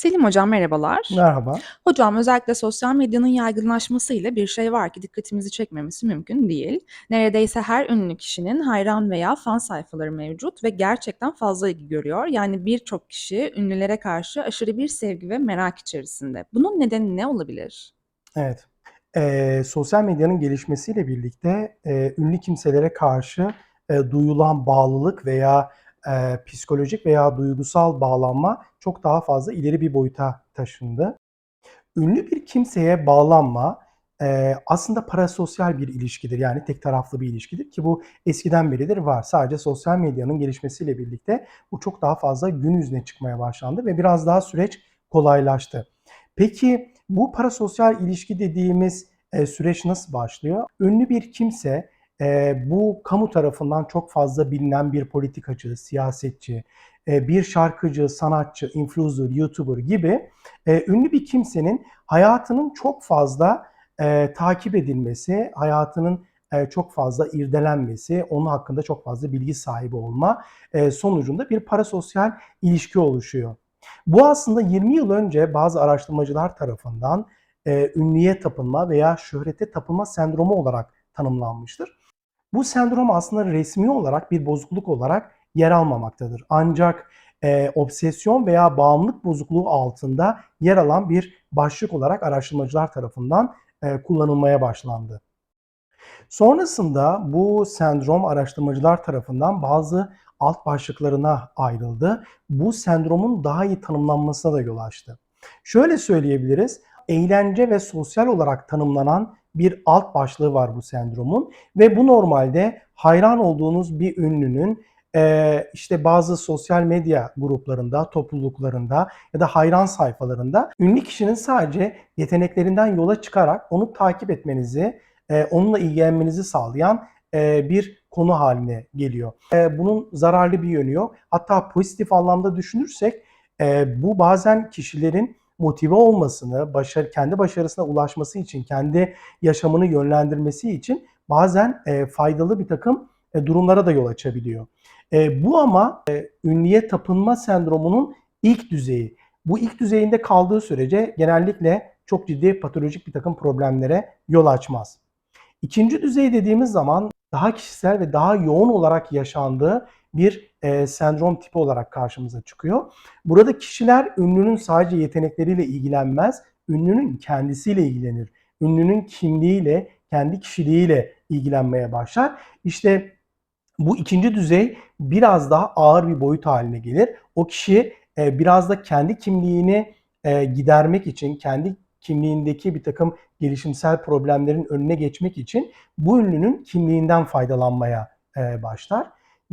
Selim hocam merhabalar. Merhaba. Hocam özellikle sosyal medyanın yaygınlaşmasıyla bir şey var ki dikkatimizi çekmemesi mümkün değil. Neredeyse her ünlü kişinin hayran veya fan sayfaları mevcut ve gerçekten fazla ilgi görüyor. Yani birçok kişi ünlülere karşı aşırı bir sevgi ve merak içerisinde. Bunun nedeni ne olabilir? Evet. Eee, sosyal medyanın gelişmesiyle birlikte, eee, ünlü kimselere karşı, eee, duyulan bağlılık veya, eee, psikolojik veya duygusal bağlanma çok daha fazla ileri bir boyuta taşındı. Ünlü bir kimseye bağlanma, eee, aslında parasosyal bir ilişkidir. Yani tek taraflı bir ilişkidir ki bu eskiden beridir var. Sadece sosyal medyanın gelişmesiyle birlikte bu çok daha fazla gün yüzüne çıkmaya başlandı ve biraz daha süreç kolaylaştı. Peki bu parasosyal ilişki dediğimiz, eee, süreç nasıl başlıyor? Ünlü bir kimse, eee, bu kamu tarafından çok fazla bilinen bir politikacı, siyasetçi, eee, bir şarkıcı, sanatçı, influencer, YouTuber gibi, eee, ünlü bir kimsenin hayatının çok fazla, eee, takip edilmesi, hayatının, eee, çok fazla irdelenmesi, onun hakkında çok fazla bilgi sahibi olma, eee, sonucunda bir parasosyal ilişki oluşuyor. Bu aslında 20 yıl önce bazı araştırmacılar tarafından, eee, ünlüye tapınma veya şöhrete tapınma sendromu olarak tanımlanmıştır. Bu sendrom aslında resmi olarak bir bozukluk olarak yer almamaktadır. Ancak, eee, obsesyon veya bağımlılık bozukluğu altında yer alan bir başlık olarak araştırmacılar tarafından, eee, kullanılmaya başlandı. Sonrasında bu sendrom araştırmacılar tarafından bazı alt başlıklarına ayrıldı. Bu sendromun daha iyi tanımlanmasına da yol açtı. Şöyle söyleyebiliriz, eğlence ve sosyal olarak tanımlanan bir alt başlığı var bu sendromun ve bu normalde hayran olduğunuz bir ünlünün, eee, işte bazı sosyal medya gruplarında, topluluklarında ya da hayran sayfalarında ünlü kişinin sadece yeteneklerinden yola çıkarak onu takip etmenizi, eee, onunla ilgilenmenizi sağlayan, eee, bir konu haline geliyor. Bunun zararlı bir yönü yok. Hatta pozitif anlamda düşünürsek, bu bazen kişilerin motive olmasını, başarı kendi başarısına ulaşması için, kendi yaşamını yönlendirmesi için bazen, eee, faydalı birtakım, eee, durumlara da yol açabiliyor. Eee, bu ama, eee, ünlüye tapınma sendromunun ilk düzeyi. Bu ilk düzeyinde kaldığı sürece genellikle çok ciddi patolojik birtakım problemlere yol açmaz. İkinci düzey dediğimiz zaman daha kişisel ve daha yoğun olarak yaşandığı bir, eee, sendrom tipi olarak karşımıza çıkıyor. Burada kişiler ünlünün sadece yetenekleriyle ilgilenmez, ünlünün kendisiyle ilgilenir. Ünlünün kimliğiyle, kendi kişiliğiyle ilgilenmeye başlar. İşte bu ikinci düzey biraz daha ağır bir boyut haline gelir. O kişi, eee, biraz da kendi kimliğini, eee, gidermek için, kendi kimliğindeki birtakım gelişimsel problemlerin önüne geçmek için bu ünlünün kimliğinden faydalanmaya, eee, başlar.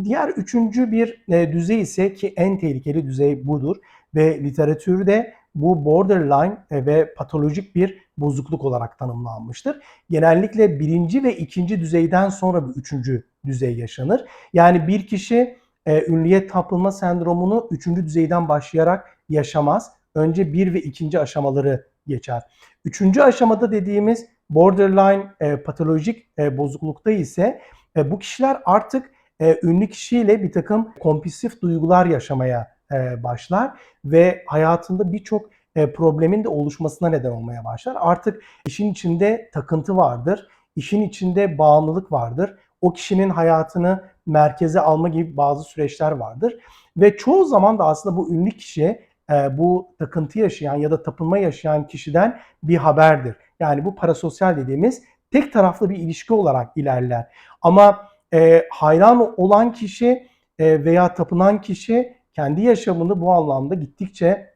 Diğer üçüncü bir, eee, düzey ise ki en tehlikeli düzey budur ve literatürde bu borderline, eee, ve patolojik bir bozukluk olarak tanımlanmıştır. Genellikle 1'inci ve 2'nci düzeyden sonra bu 3'üncü düzey yaşanır. Yani bir kişi, eee, ünlüye tapınma sendromunu 3'üncü düzeyden başlayarak yaşamaz. Önce 1 ve 2'nci aşamaları geçer. Üçüncü aşamada dediğimiz borderline, eee, patolojik, eee, bozuklukta ise, eee, bu kişiler artık, eee, ünlü kişiyle birtakım kompulsif duygular yaşamaya, eee, başlar ve hayatında birçok, eee, problemin de oluşmasına neden olmaya başlar. Artık işin içinde takıntı vardır, işin içinde bağımlılık vardır. O kişinin hayatını merkeze alma gibi bazı süreçler vardır ve çoğu zaman da aslında bu ünlü kişi, eee, bu takıntı yaşayan ya da tapınma yaşayan kişiden bir haberdir. Yani bu parasosyal dediğimiz tek taraflı bir ilişki olarak ilerler. Ama, eee, hayran olan kişi, eee, veya tapınan kişi kendi yaşamını bu anlamda gittikçe,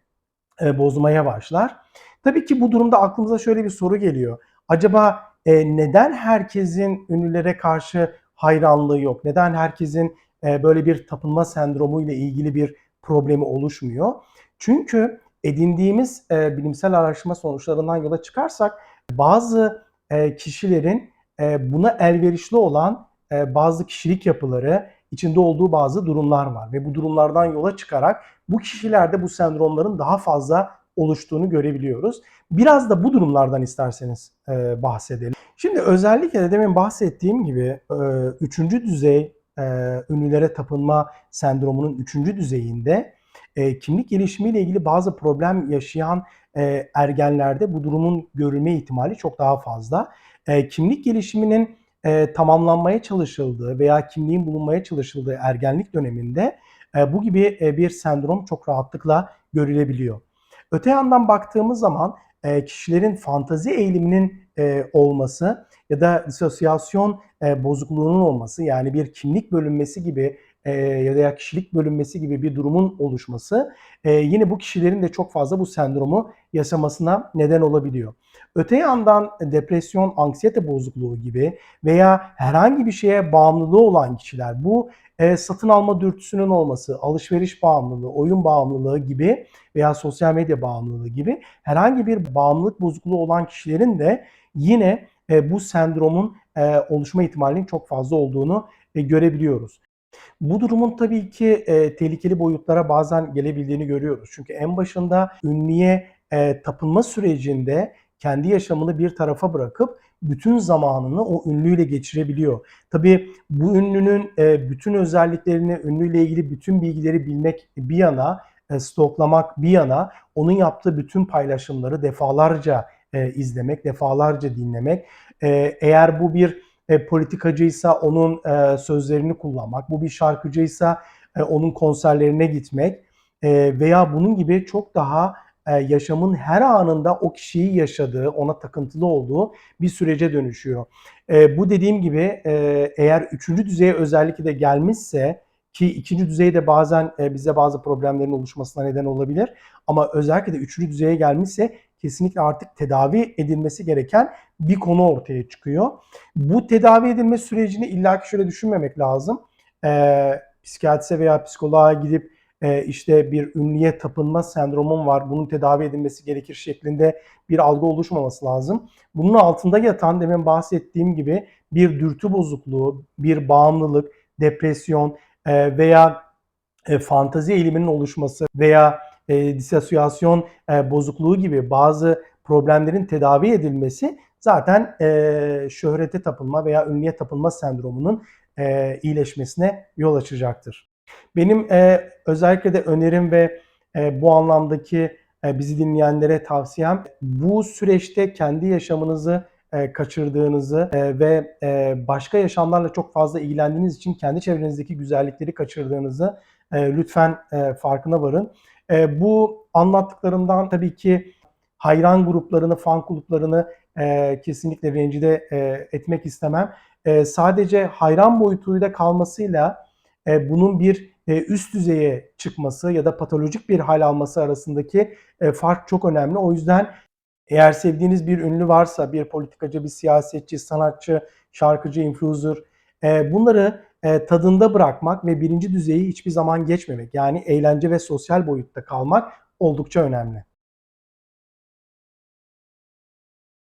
eee, bozmaya başlar. Tabii ki bu durumda aklımıza şöyle bir soru geliyor. Acaba, eee, neden herkesin ünlülere karşı hayranlığı yok? Neden herkesin, eee, böyle bir tapınma sendromu ile ilgili bir problemi oluşmuyor? Çünkü edindiğimiz, eee, bilimsel araştırma sonuçlarından yola çıkarsak bazı, eee, kişilerin, eee, buna elverişli olan, bazı kişilik yapıları, içinde olduğu bazı durumlar var ve bu durumlardan yola çıkarak bu kişilerde bu sendromların daha fazla oluştuğunu görebiliyoruz. Biraz da bu durumlardan isterseniz, eee, bahsedelim. Şimdi özellikle de demin bahsettiğim gibi, eee, 3'üncü düzey, eee, ünlülere tapınma sendromunun 3'üncü düzeyinde, Eee, kimlik gelişimiyle ilgili bazı problem yaşayan, eee, ergenlerde bu durumun görülme ihtimali çok daha fazla. Eee, kimlik gelişiminin, eee, tamamlanmaya çalışıldığı veya kimliğin bulunmaya çalışıldığı ergenlik döneminde, eee, bu gibi, eee, bir sendrom çok rahatlıkla görülebiliyor. Öte yandan baktığımız zaman, eee, kişilerin fantazi eğiliminin, eee, olması ya da disosyasyon, eee, bozukluğunun olması, yani bir kimlik bölünmesi gibi, eee, ya veya kişilik bölünmesi gibi bir durumun oluşması, eee, yine bu kişilerin de çok fazla bu sendromu yaşamasına neden olabiliyor. Öte yandan depresyon, anksiyete bozukluğu gibi veya herhangi bir şeye bağımlılığı olan kişiler, bu, eee, satın alma dürtüsünün olması, alışveriş bağımlılığı, oyun bağımlılığı gibi veya sosyal medya bağımlılığı gibi herhangi bir bağımlılık bozukluğu olan kişilerin de yine, eee, bu sendromun, eee, oluşma ihtimalinin çok fazla olduğunu, eee, görebiliyoruz. Bu durumun tabii ki, eee, tehlikeli boyutlara bazen gelebildiğini görüyoruz. Çünkü en başında ünlüye, eee, tapınma sürecinde kendi yaşamını bir tarafa bırakıp bütün zamanını o ünlüyle geçirebiliyor. Tabii bu ünlünün, eee, bütün özelliklerini, ünlüyle ilgili bütün bilgileri bilmek bir yana, eee, stalklamak bir yana, onun yaptığı bütün paylaşımları defalarca, eee, izlemek, defalarca dinlemek, eğer bu bir, politikacıysa onun, sözlerini kullanmak, bu bir şarkıcıysa, onun konserlerine gitmek, veya bunun gibi çok daha, yaşamın her anında o kişiyi yaşadığı, ona takıntılı olduğu bir sürece dönüşüyor. Eee, bu dediğim gibi, eee, eğer 3'üncü düzeye özellikle de gelmişse ki 2'nci düzey de bazen, bize bazı problemlerin oluşmasına neden olabilir ama özellikle de 3'üncü düzeye gelmişse kesinlikle artık tedavi edilmesi gereken bir konu ortaya çıkıyor. Bu tedavi edilme sürecini illaki şöyle düşünmemek lazım. Eee, psikiyatrise veya psikoloğa gidip, eee, işte bir ünlüye tapınma sendromum var, bunun tedavi edilmesi gerekir şeklinde bir algı oluşmaması lazım. Bunun altında yatan demin bahsettiğim gibi bir dürtü bozukluğu, bir bağımlılık, depresyon, eee, veya, eee, fantazi eğiliminin oluşması veya, eee, bozukluğu gibi bazı problemlerin tedavi edilmesi zaten, şöhrete tapınma veya ünlüye tapınma sendromunun, iyileşmesine yol açacaktır. Benim, eee, özellikle de önerim ve, eee, bu anlamdaki, eee, bizi dinleyenlere tavsiyem bu süreçte kendi yaşamınızı, eee, kaçırdığınızı, eee, ve, eee, başka yaşamlarla çok fazla ilgilendiğiniz için kendi çevrenizdeki güzellikleri kaçırdığınızı, eee, lütfen, eee, farkına varın. Eee, bu anlattıklarımdan tabii ki hayran gruplarını, fan kulüplerini, eee, kesinlikle rencide, eee, etmek istemem. Eee, sadece hayran boyutuyla kalmasıyla, eee, bunun bir, eee, üst düzeye çıkması ya da patolojik bir hâl alması arasındaki, eee, fark çok önemli. O yüzden eğer sevdiğiniz bir ünlü varsa, bir politikacı, bir siyasetçi, sanatçı, şarkıcı, influencer, eee, bunları, eee, tadında bırakmak ve 1'inci düzeyi hiçbir zaman geçmemek, yani eğlence ve sosyal boyutta kalmak oldukça önemli.